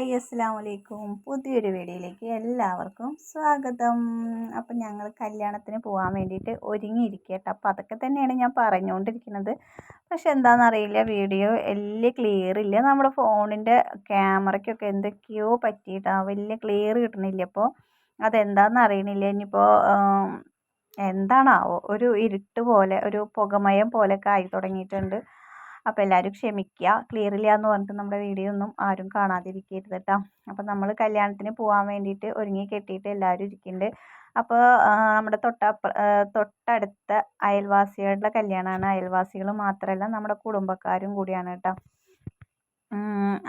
Hi അസ്സാം വലൈക്കും പുതിയൊരു വീഡിയോയിലേക്ക് എല്ലാവർക്കും സ്വാഗതം. അപ്പം ഞങ്ങൾ കല്യാണത്തിന് പോകാൻ വേണ്ടിയിട്ട് ഒരുങ്ങിയിരിക്കട്ടെ അപ്പം അതൊക്കെ തന്നെയാണ് ഞാൻ പറഞ്ഞുകൊണ്ടിരിക്കുന്നത്. പക്ഷെ എന്താണെന്നറിയില്ല വീഡിയോ വലിയ ക്ലിയർ ഇല്ല. നമ്മുടെ ഫോണിന്റെ ക്യാമറയ്ക്കൊക്കെ എന്തൊക്കെയോ പറ്റിയിട്ടാണ് വലിയ ക്ലിയർ കിട്ടണില്ല. അപ്പോൾ അതെന്താണെന്ന് അറിയണില്ല. ഇനിയിപ്പോൾ എന്താണാവോ? ഒരു ഇരുട്ട് പോലെ ഒരു പുകമയം പോലെയൊക്കെ ആയി തുടങ്ങിയിട്ടുണ്ട്. അപ്പോൾ എല്ലാവരും ക്ഷമിക്കുക ക്ലിയർ ഇല്ല എന്ന് പറഞ്ഞിട്ട് നമ്മുടെ വീഡിയോ ഒന്നും ആരും കാണാതിരിക്കരുത് കേട്ടോ അപ്പോൾ നമ്മൾ കല്യാണത്തിന് പോകാൻ വേണ്ടിയിട്ട് ഒരുങ്ങി കെട്ടിയിട്ട് എല്ലാവരും ഇരിക്കുന്നുണ്ട് അപ്പോൾ നമ്മുടെ തൊട്ട തൊട്ടടുത്ത അയൽവാസികളുടെ കല്യാണമാണ് അയൽവാസികൾ മാത്രമല്ല നമ്മുടെ കുടുംബക്കാരും കൂടിയാണ് കേട്ടോ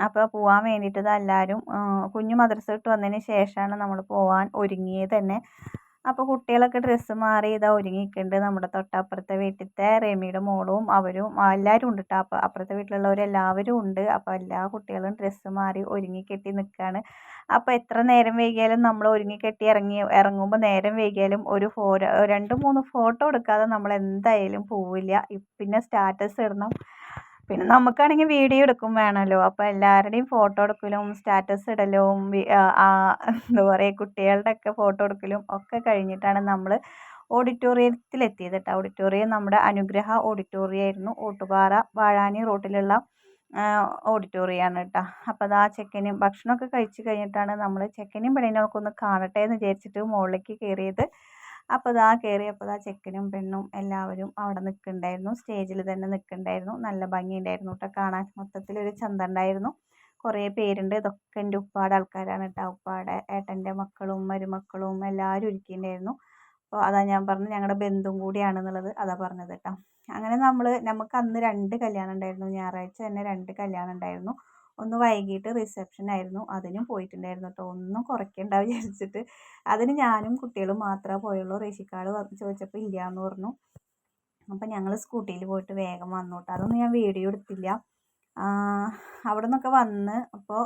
അപ്പോൾ പോകാൻ വേണ്ടിയിട്ട് എല്ലാവരും കുഞ്ഞു മദ്രസ വിട്ട് വന്നതിന് ശേഷമാണ് നമ്മൾ പോകാൻ ഒരുങ്ങിയത് തന്നെ. അപ്പോൾ കുട്ടികളൊക്കെ ഡ്രസ്സ് മാറി ഇതാ ഒരുങ്ങിയിട്ടുണ്ട് നമ്മുടെ തൊട്ടപ്പുറത്തെ വീട്ടിലത്തെ റെമിയുടെ മോളും അവരും എല്ലാവരും ഉണ്ട് കേട്ടോ അപ്പോൾ അപ്പുറത്തെ വീട്ടിലുള്ളവരെല്ലാവരും ഉണ്ട്. അപ്പോൾ എല്ലാ കുട്ടികളും ഡ്രസ്സ് മാറി ഒരുങ്ങി കെട്ടി നിൽക്കുകയാണ് അപ്പോൾ എത്ര നേരം വൈകിയാലും നമ്മൾ ഒരുങ്ങി കെട്ടി ഇറങ്ങി ഇറങ്ങുമ്പോൾ നേരം വൈകിയാലും ഒരു ഫോ രണ്ട് മൂന്ന് ഫോട്ടോ എടുക്കാതെ നമ്മൾ എന്തായാലും പോവില്ല. പിന്നെ സ്റ്റാറ്റസ് ഇടണം. പിന്നെ നമുക്കാണെങ്കിൽ വീഡിയോ എടുക്കും വേണമല്ലോ അപ്പോൾ എല്ലാവരുടെയും ഫോട്ടോ എടുക്കലും സ്റ്റാറ്റസ് ഇടലും എന്താ പറയുക കുട്ടികളുടെ ഒക്കെ ഫോട്ടോ എടുക്കലും ഒക്കെ കഴിഞ്ഞിട്ടാണ് നമ്മൾ ഓഡിറ്റോറിയത്തിലെത്തിയത് കേട്ടോ ഓഡിറ്റോറിയം നമ്മുടെ അനുഗ്രഹ ഓഡിറ്റോറിയം ആയിരുന്നു ഓട്ടുപാറ വാഴാനി റോട്ടിലുള്ള ഓഡിറ്റോറിയമാണ് കേട്ടോ അപ്പോൾ ആ ചെക്കനും ഭക്ഷണമൊക്കെ കഴിച്ച് കഴിഞ്ഞിട്ടാണ് നമ്മൾ ചെക്കനും പെണ്ണിനും ഒന്ന് കാണട്ടെ എന്ന് വിചാരിച്ചിട്ട് മുകളിലേക്ക് കയറിയത്. അപ്പോൾ ഇതാ കയറിയപ്പോൾ ഇതാ ചെക്കനും പെണ്ണും എല്ലാവരും അവിടെ നിൽക്കുന്നുണ്ടായിരുന്നു. സ്റ്റേജിൽ തന്നെ നിൽക്കുന്നുണ്ടായിരുന്നു. നല്ല ഭംഗിയുണ്ടായിരുന്നു കേട്ടോ. കാണാൻ മൊത്തത്തിലൊരു ചന്ത ഉണ്ടായിരുന്നു. കുറേ പേരുണ്ട്. ഇതൊക്കെ എന്റെ ഉപ്പാടെ ആൾക്കാരാണ് കേട്ടോ. ഉപ്പാടെ ഏട്ടന്റെ മക്കളും മരുമക്കളും എല്ലാവരും ഇരിക്കുന്നുണ്ടായിരുന്നു അപ്പോൾ അതാ ഞാൻ പറഞ്ഞു ഞങ്ങളുടെ ബന്ധുവും കൂടിയാണെന്നുള്ളത് അതാ പറഞ്ഞത് കേട്ടോ. അങ്ങനെ നമ്മൾ നമുക്ക് അന്ന് രണ്ട് കല്യാണം ഉണ്ടായിരുന്നു. ഞായറാഴ്ച തന്നെ രണ്ട് കല്യാണം ഉണ്ടായിരുന്നു. ഒന്ന് വൈകിട്ട് റിസപ്ഷൻ ആയിരുന്നു. അതിനും പോയിട്ടുണ്ടായിരുന്നു കേട്ടോ ഒന്നും കുറയ്ക്കണ്ട വിചാരിച്ചിട്ട്. അതിന് ഞാനും കുട്ടികളും മാത്രമേ പോയുള്ളൂ. റേഷിക്കാട് ചോദിച്ചപ്പോൾ ഇല്ല എന്ന് പറഞ്ഞു. അപ്പം ഞങ്ങൾ സ്കൂട്ടിയിൽ പോയിട്ട് വേഗം വന്നു കേട്ടോ അതൊന്നും ഞാൻ വീഡിയോ എടുത്തില്ല. അവിടെ നിന്നൊക്കെ വന്ന് അപ്പോൾ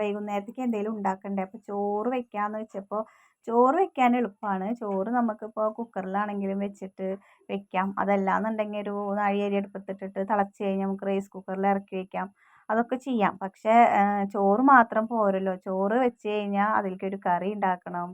വൈകുന്നേരത്തേക്ക് എന്തെങ്കിലും ഉണ്ടാക്കണ്ടേ? അപ്പോൾ ചോറ് വെക്കാമെന്ന് വെച്ചപ്പോൾ ചോറ് വെക്കാൻ എളുപ്പമാണ് ചോറ് നമുക്കിപ്പോൾ കുക്കറിലാണെങ്കിലും വെച്ചിട്ട് വെക്കാം. അതല്ലാന്നുണ്ടെങ്കിൽ ഒരു നാഴിയരി അടുപ്പത്തിട്ടിട്ട് തിളച്ച് കഴിഞ്ഞാൽ നമുക്ക് റൈസ് കുക്കറിൽ ഇറക്കി വെക്കാം. അതൊക്കെ ചെയ്യാം. പക്ഷേ ചോറ് മാത്രം പോരല്ലോ. ചോറ് വെച്ച് കഴിഞ്ഞാൽ അതിലേക്കൊരു കറി ഉണ്ടാക്കണം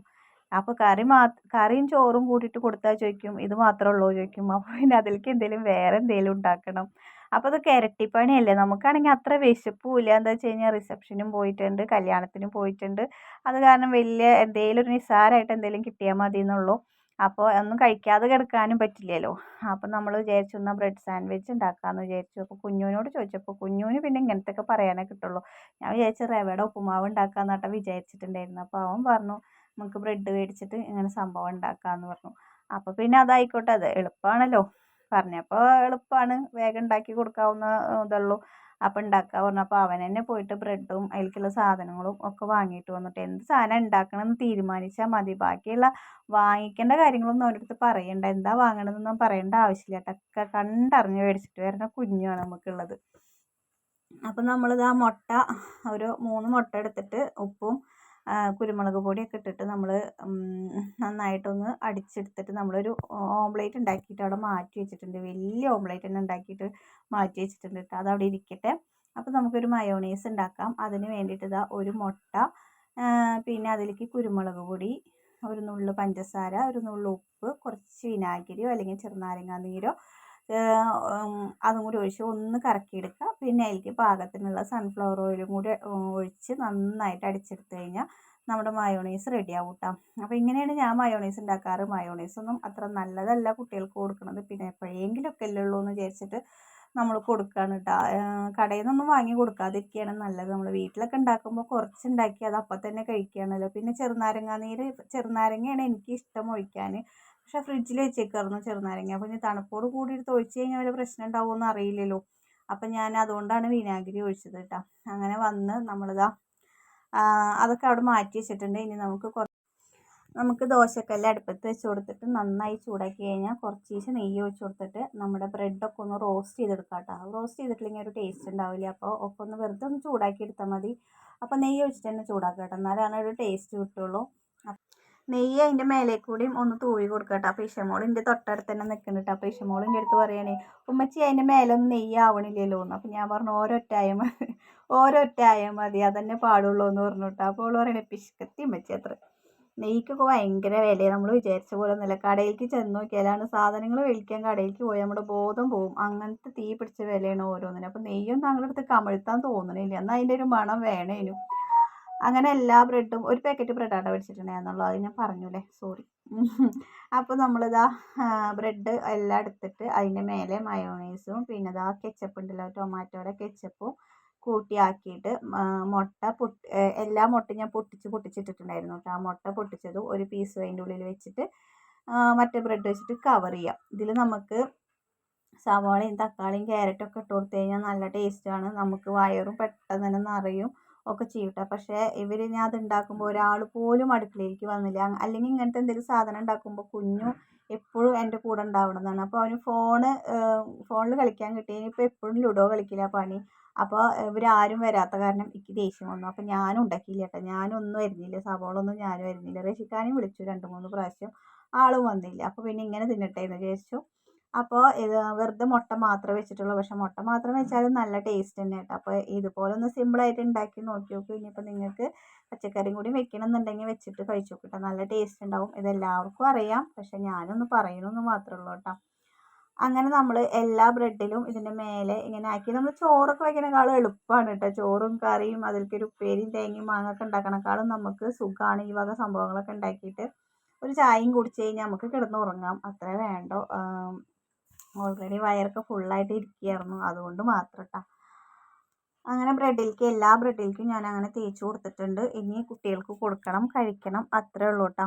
അപ്പോൾ കറി മാ കറിയും ചോറും കൂട്ടിയിട്ട് കൊടുത്താൽ ചോദിക്കും ഇത് മാത്രമേ ഉള്ളൂ ചോദിക്കും അപ്പോൾ പിന്നെ അതിലേക്ക് എന്തെങ്കിലും വേറെ എന്തെങ്കിലും ഉണ്ടാക്കണം. അപ്പോൾ അതൊക്കെ ഇരട്ടിപ്പണിയല്ലേ നമുക്കാണെങ്കിൽ അത്ര വിശപ്പില്ല. എന്താ വെച്ച് കഴിഞ്ഞാൽ റിസപ്ഷനും പോയിട്ടുണ്ട് കല്യാണത്തിനും പോയിട്ടുണ്ട്. അത് കാരണം വലിയ എന്തെങ്കിലും ഒരു നിസ്സാരമായിട്ട് എന്തെങ്കിലും കിട്ടിയാൽ മതി എന്നുള്ളൂ അപ്പോൾ ഒന്നും കഴിക്കാതെ കിടക്കാനും പറ്റില്ലല്ലോ. അപ്പോൾ നമ്മൾ വിചാരിച്ചു എന്നാൽ ബ്രെഡ് സാൻഡ്വിച്ച് ഉണ്ടാക്കാമെന്ന് വിചാരിച്ചു. അപ്പോൾ കുഞ്ഞുവിനോട് ചോദിച്ചപ്പോൾ കുഞ്ഞുവിന് പിന്നെ ഇങ്ങനത്തെയൊക്കെ പറയാനേ കിട്ടുള്ളൂ. ഞാൻ വിചാരിച്ചു റവയുടെ ഉപ്പുമാവ് ഉണ്ടാക്കാമെന്നാട്ടോ വിചാരിച്ചിട്ടുണ്ടായിരുന്നു. അപ്പോൾ അവൻ പറഞ്ഞു നമുക്ക് ബ്രെഡ് മേടിച്ചിട്ട് ഇങ്ങനെ സംഭവം ഉണ്ടാക്കാമെന്ന് പറഞ്ഞു. അപ്പോൾ പിന്നെ അതായിക്കോട്ടെ അത് എളുപ്പമാണല്ലോ പറഞ്ഞപ്പോൾ എളുപ്പമാണ് വേഗം ഉണ്ടാക്കി കൊടുക്കാവുന്ന ഇതുള്ളൂ അപ്പം ഉണ്ടാക്കുക പറഞ്ഞപ്പോൾ അവൻ തന്നെ പോയിട്ട് ബ്രെഡും അതിലേക്കുള്ള സാധനങ്ങളും ഒക്കെ വാങ്ങിയിട്ട് വന്നിട്ട് എന്ത് സാധനം ഉണ്ടാക്കണമെന്ന് തീരുമാനിച്ചാൽ മതി. ബാക്കിയുള്ള വാങ്ങിക്കേണ്ട കാര്യങ്ങളൊന്നും അവന്റെ പറയണ്ട. എന്താ വാങ്ങണമെന്നൊന്നും പറയേണ്ട ആവശ്യമില്ല ഒക്കെ കണ്ടറിഞ്ഞ് മേടിച്ചിട്ട് വരുന്ന കുഞ്ഞാണ് നമുക്കുള്ളത് അപ്പം നമ്മളിത് ആ മുട്ട ഒരു മൂന്ന് മുട്ട എടുത്തിട്ട് ഉപ്പും കുരുമുളക് പൊടിയൊക്കെ ഇട്ടിട്ട് നമ്മൾ നന്നായിട്ടൊന്ന് അടിച്ചെടുത്തിട്ട് നമ്മളൊരു ഓംലേറ്റ് ഉണ്ടാക്കിയിട്ട് അവിടെ മാറ്റി വെച്ചിട്ടുണ്ട്. വലിയ ഓംലേറ്റ് തന്നെ ഉണ്ടാക്കിയിട്ട് മാറ്റി വെച്ചിട്ടുണ്ട് കേട്ടോ. അതവിടെ ഇരിക്കട്ടെ. അപ്പോൾ നമുക്കൊരു മയോണൈസ് ഉണ്ടാക്കാം. അതിന് വേണ്ടിയിട്ട് ഇതാ ഒരു മുട്ട പിന്നെ അതിലേക്ക് കുരുമുളക് പൊടി ഒരു നുള്ളു പഞ്ചസാര ഒരു നുള്ളു ഉപ്പ് കുറച്ച് വിനാഗിരിയോ അല്ലെങ്കിൽ ചെറുനാരങ്ങാ നീരോ അതും കൂടി ഒഴിച്ച് ഒന്ന് കറക്കിയെടുക്കുക. പിന്നെ അതിലേക്ക് പാകത്തിനുള്ള സൺഫ്ലവർ ഓയിലും കൂടി ഒഴിച്ച് നന്നായിട്ട് അടിച്ചെടുത്ത് കഴിഞ്ഞാൽ നമ്മുടെ മയോണൈസ് റെഡി ആവും കേട്ടോ അപ്പോൾ ഇങ്ങനെയാണ് ഞാൻ മയോണൈസ് ഉണ്ടാക്കാറ്. മയോണൈസ് ഒന്നും അത്ര നല്ലതല്ല കുട്ടികൾക്ക് കൊടുക്കുന്നത് പിന്നെ എപ്പോഴെങ്കിലുമൊക്കെ അല്ലേ ഉള്ളൂ എന്ന് വിചാരിച്ചിട്ട് നമ്മൾ കൊടുക്കുകയാണ് കേട്ടോ കടയിൽ നിന്നൊന്നും വാങ്ങി കൊടുക്കാതിരിക്കുകയാണ് നല്ലത്. നമ്മൾ വീട്ടിലൊക്കെ ഉണ്ടാക്കുമ്പോൾ കുറച്ച് ഉണ്ടാക്കി അത് അപ്പം തന്നെ കഴിക്കുകയാണല്ലോ. പിന്നെ ചെറുനാരങ്ങാനീര് ചെറുനാരങ്ങയാണ് എനിക്ക് ഇഷ്ടം ഒഴിക്കാൻ. പക്ഷെ ഫ്രിഡ്ജിൽ വെച്ചേക്കായിരുന്നു ചെറുനാരങ്ങ. അപ്പോൾ ഇനി തണുപ്പോട് കൂടി എടുത്ത് ഒഴിച്ച് കഴിഞ്ഞാൽ വല്ല പ്രശ്നം ഉണ്ടാവുമെന്ന് അറിയില്ലല്ലോ. അപ്പം ഞാൻ അതുകൊണ്ടാണ് വിനാഗിരി ഒഴിച്ചത് കേട്ടോ. അങ്ങനെ വന്ന് നമ്മളിതാ അതൊക്കെ അവിടെ മാറ്റി വെച്ചിട്ടുണ്ട്. ഇനി നമുക്ക് നമുക്ക് ദോശക്കല്ല് അടുപ്പത്ത് വെച്ച് കൊടുത്തിട്ട് നന്നായി ചൂടാക്കി കഴിഞ്ഞാൽ കുറച്ച് നെയ്യ് ഒഴിച്ച് കൊടുത്തിട്ട് നമ്മുടെ ബ്രെഡൊക്കെ ഒന്ന് റോസ്റ്റ് ചെയ്തെടുക്കാം കേട്ടോ. റോസ്റ്റ് ചെയ്തിട്ടില്ലെങ്കിൽ ഒരു ടേസ്റ്റ് ഉണ്ടാവില്ല. അപ്പോൾ ഒക്കെ ഒന്ന് വെറുതെ ഒന്ന് ചൂടാക്കി എടുത്താൽ മതി. അപ്പോൾ നെയ്യ് ഒഴിച്ചിട്ട് തന്നെ ചൂടാക്കാം കേട്ടോ. എന്നാലാണ് ഒരു ടേസ്റ്റ് കിട്ടുള്ളൂ. നെയ്യ് അതിന്റെ മേലെ കൂടിയും ഒന്ന് തൂവി കൊടുക്കുക കേട്ടോ അപ്പോൾ ഇഷമോൾ എന്റെ തൊട്ടടുത്ത് തന്നെ നിൽക്കുന്നുണ്ട് അപ്പോൾ ഇഷമോൾ എന്റെ അടുത്ത് പറയണേ ഉമ്മച്ചി അതിന്റെ മേലൊന്നും നെയ്യ് ആവണില്ലല്ലോ എന്ന് അപ്പോൾ ഞാൻ പറഞ്ഞു ഓരോറ്റായ ഓരൊറ്റ ആയാൽ മതി. അതന്നെ പാടുള്ളൂ എന്ന് പറഞ്ഞു കേട്ടോ അപ്പോൾ അവൾ പറയണേ പിശുക്കത്തി ഉമ്മച്ചി അത്ര. നെയ്ക്കൊക്കെ ഭയങ്കര വിലയാണ് നമ്മൾ വിചാരിച്ച പോലെ ഒന്നുമില്ല കടയിലേക്ക് ചെന്ന് നോക്കിയാലാണ് സാധനങ്ങൾ മേടിക്കാൻ കടയിലേക്ക് പോയി നമ്മുടെ ബോധം പോകും അങ്ങനത്തെ തീ പിടിച്ച വിലയാണ് ഓരോന്നിനും. അപ്പോൾ നെയ്യൊന്നും ഞങ്ങളുടെ അടുത്ത് കമഴ്ത്താൻ തോന്നണില്ല. എന്നാൽ അതിന്റെ ഒരു മണം വേണേനു. അങ്ങനെ എല്ലാ ബ്രെഡും ഒരു പാക്കറ്റ് ബ്രെഡാണ് മേടിച്ചിട്ടുണ്ടായിരുന്നുള്ളൂ. അത് ഞാൻ പറഞ്ഞൂലേ. സോറി അപ്പോൾ നമ്മളിതാ ബ്രെഡ് എല്ലാം എടുത്തിട്ട് അതിന്റെ മേലെ മയോണൈസും പിന്നെ ഇതാ കെച്ചപ്പ് ഉണ്ടല്ലോ ടൊമാറ്റോയുടെ കെച്ചപ്പും കൂട്ടിയാക്കിയിട്ട് മുട്ട പൊട്ടി എല്ലാ മുട്ടയും ഞാൻ പൊട്ടിച്ച് പൊട്ടിച്ചിട്ടിട്ടുണ്ടായിരുന്നു കേട്ടോ. ആ മുട്ട പൊട്ടിച്ചതും ഒരു പീസ് അതിന്റെ ഉള്ളിൽ വെച്ചിട്ട് മറ്റേ ബ്രെഡ് വെച്ചിട്ട് കവർ ചെയ്യാം. ഇതിൽ നമുക്ക് സവാളയും തക്കാളിയും ക്യാരറ്റും ഒക്കെ ഇട്ട് കൊടുത്തു കഴിഞ്ഞാൽ നല്ല ടേസ്റ്റാണ് നമുക്ക് വയറും പെട്ടെന്ന് തന്നെ നിറയും. ഒക്കെ ചെയ്യും കേട്ടോ പക്ഷേ ഇവർ ഞാൻ അത് ഉണ്ടാക്കുമ്പോൾ ഒരാൾ പോലും അടുക്കളയിലേക്ക് വന്നില്ല. അല്ലെങ്കിൽ ഇങ്ങനത്തെ എന്തെങ്കിലും സാധനം ഉണ്ടാക്കുമ്പോൾ കുഞ്ഞു എപ്പോഴും എന്റെ കൂടെ ഉണ്ടാവണമെന്നാണ് അപ്പോൾ അവന് ഫോണ് ഫോണിൽ കളിക്കാൻ കിട്ടി ഇപ്പോൾ എപ്പോഴും ലുഡോ കളിക്കില്ല പണി. അപ്പോൾ ഇവരാരും വരാത്ത കാരണം എനിക്ക് ദേഷ്യം വന്നു. അപ്പോൾ ഞാനും ഉണ്ടാക്കിയില്ല കേട്ടോ. ഞാനൊന്നും വരുന്നില്ല. സവോളൊന്നും ഞാനും വരുന്നില്ല. റഷിക്കാനെയും വിളിച്ചു രണ്ട് മൂന്ന് പ്രാവശ്യം. ആളും വന്നില്ല. അപ്പോൾ പിന്നെ ഇങ്ങനെ തിന്നട്ടെ എന്ന് വിചാരിച്ചു. അപ്പോൾ ഇത് വെറുതെ മുട്ട മാത്രം വെച്ചിട്ടുള്ളൂ. പക്ഷേ മുട്ട മാത്രം വെച്ചാലും നല്ല ടേസ്റ്റ് തന്നെ കേട്ടോ. അപ്പോൾ ഇതുപോലെ ഒന്ന് സിമ്പിളായിട്ട് ഉണ്ടാക്കി നോക്കി നോക്കൂ. ഇനിയിപ്പോൾ നിങ്ങൾക്ക് പച്ചക്കറിയും കൂടി വെക്കണം എന്നുണ്ടെങ്കിൽ വെച്ചിട്ട് കഴിച്ചു നോക്കട്ടോ നല്ല ടേസ്റ്റ് ഉണ്ടാവും. ഇതെല്ലാവർക്കും അറിയാം. പക്ഷേ ഞാനൊന്ന് പറയണമെന്ന് മാത്രമേ ഉള്ളൂ കേട്ടോ. അങ്ങനെ നമ്മൾ എല്ലാ ബ്രെഡിലും ഇതിന്റെ മേലെ ഇങ്ങനെ ആക്കി. നമ്മൾ ചോറൊക്കെ വയ്ക്കണേക്കാളും എളുപ്പമാണ് കേട്ടോ. ചോറും കറിയും അതിലേക്കൊരു ഉപ്പേരിയും തേങ്ങയും മാങ്ങൊക്കെ ഉണ്ടാക്കണേക്കാളും നമുക്ക് സുഖമാണ് ഈ വക സംഭവങ്ങളൊക്കെ ഉണ്ടാക്കിയിട്ട്. ഒരു ചായയും കുടിച്ച് കഴിഞ്ഞാൽ നമുക്ക് കിടന്ന് ഉറങ്ങാം. അത്രേ വേണ്ടോ? ഓൾറെഡി വയറൊക്കെ ഫുള്ളായിട്ട് ഇരിക്കുകയായിരുന്നു. അതുകൊണ്ട് മാത്രം കേട്ടോ അങ്ങനെ ബ്രെഡിലേക്ക് എല്ലാ ബ്രെഡിലേക്കും ഞാൻ അങ്ങനെ തേച്ച് കൊടുത്തിട്ടുണ്ട്. ഇനി കുട്ടികൾക്ക് കൊടുക്കണം കഴിക്കണം അത്രേ ഉള്ളൂ കേട്ടോ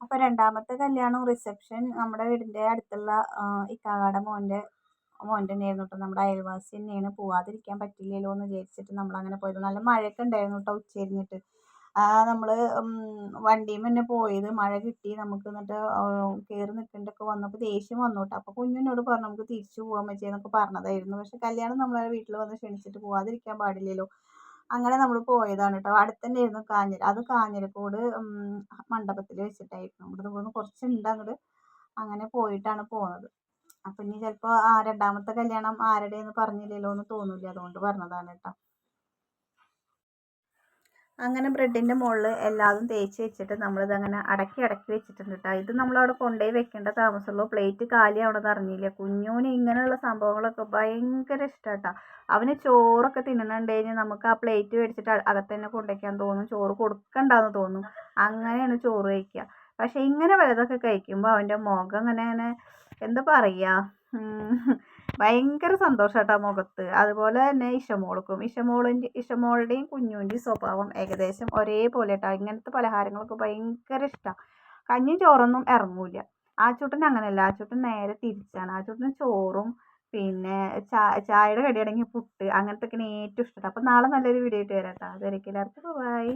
അപ്പോൾ രണ്ടാമത്തെ കല്യാണം റിസപ്ഷൻ നമ്മുടെ വീടിന്റെ അടുത്തുള്ള ഇക്കാകാട മോന്റെ മോന്റെ തന്നെയായിരുന്നു കേട്ടോ നമ്മുടെ അയൽവാസി തന്നെയാണ്. പോവാതിരിക്കാൻ പറ്റില്ലല്ലോ എന്ന് വിചാരിച്ചിട്ട് നമ്മളങ്ങനെ പോയത്. നല്ല മഴയൊക്കെ ഉണ്ടായിരുന്നു കേട്ടോ ഉച്ചതിരിഞ്ഞിട്ട് നമ്മൾ വണ്ടിയിൽ തന്നെ പോയത്. മഴ കിട്ടി. നമുക്ക് എന്നിട്ട് കയറി നിൽക്കേണ്ടൊക്കെ വന്നപ്പോൾ ദേഷ്യം വന്നു കേട്ടോ അപ്പോൾ കുഞ്ഞിനോട് പറഞ്ഞു നമുക്ക് തിരിച്ചു പോകാൻ പറ്റിയെന്നൊക്കെ പറഞ്ഞതായിരുന്നു. പക്ഷെ കല്യാണം നമ്മളെ വീട്ടിൽ വന്ന് ക്ഷണിച്ചിട്ട് പോവാതിരിക്കാൻ പാടില്ലല്ലോ. അങ്ങനെ നമ്മൾ പോയതാണ് കേട്ടോ അടുത്ത് തന്നെയായിരുന്നു കാഞ്ഞിര. അത് കാഞ്ഞിരക്കോട് മണ്ഡപത്തിൽ വെച്ചിട്ടായിരുന്നു. ഇവിടുന്ന് പോകുന്ന കുറച്ചുണ്ട് അങ്ങോട്ട് അങ്ങനെ പോയിട്ടാണ് പോകുന്നത് അപ്പം ഇനി ചിലപ്പോൾ ആ രണ്ടാമത്തെ കല്യാണം ആരുടേന്ന് പറഞ്ഞില്ലല്ലോ എന്ന് തോന്നില്ല. അതുകൊണ്ട് പറഞ്ഞതാണ് കേട്ടോ അങ്ങനെ ബ്രെഡിന്റെ മുകളിൽ എല്ലാതും തേച്ച് വെച്ചിട്ട് നമ്മളിതങ്ങനെ അടക്കി അടക്കി വെച്ചിട്ടുണ്ട് കേട്ടോ ഇത് നമ്മളവിടെ കൊണ്ടുപോയി വെക്കേണ്ട താമസമുള്ളൂ. പ്ലേറ്റ് കാലിയാവണത് അറിഞ്ഞില്ല? കുഞ്ഞൂന് ഇങ്ങനെയുള്ള സംഭവങ്ങളൊക്കെ ഭയങ്കര ഇഷ്ടമാണ് കേട്ടോ അവന് ചോറൊക്കെ തിന്നണുണ്ട് കഴിഞ്ഞാൽ നമുക്ക് ആ പ്ലേറ്റ് മേടിച്ചിട്ട് അകത്ത് തന്നെ കൊണ്ടുവയ്ക്കാൻ തോന്നും. ചോറ് കൊടുക്കണ്ടെന്ന് തോന്നും. അങ്ങനെയാണ് ചോറ് കഴിക്കുക പക്ഷേ ഇങ്ങനെ വലുതൊക്കെ കഴിക്കുമ്പോൾ അവന്റെ മുഖം അങ്ങനെ അങ്ങനെ എന്താ പറയുക ഭയങ്കര സന്തോഷമാട്ടോ മുഖത്ത്. അതുപോലെ തന്നെ ഇഷമോൾക്കും ഇഷമോളിന്റെ ഇഷമോളുടെയും കുഞ്ഞുവിന്റെയും സ്വഭാവം ഏകദേശം ഒരേപോലെ കേട്ടോ ഇങ്ങനത്തെ പലഹാരങ്ങളൊക്കെ ഭയങ്കര ഇഷ്ടമാണ് കഞ്ഞിയും ചോറൊന്നും ഇറങ്ങൂല ആ ചുട്ടൻ അങ്ങനെയല്ല ആ ചുട്ടൻ നേരെ തിരിച്ചാണ്. ആ ചുട്ടൻ ചോറും പിന്നെ ചായയുടെ കടിയാണെങ്കിൽ പുട്ട്. അങ്ങനത്തെ ഒക്കെയാണ് ഏറ്റവും ഇഷ്ടം. അപ്പോൾ നാളെ നല്ലൊരു വീഡിയോ ആയിട്ട് വരാം കേട്ടോ അതുവരെയ്ക്കും എല്ലാവർക്കും. ബൈ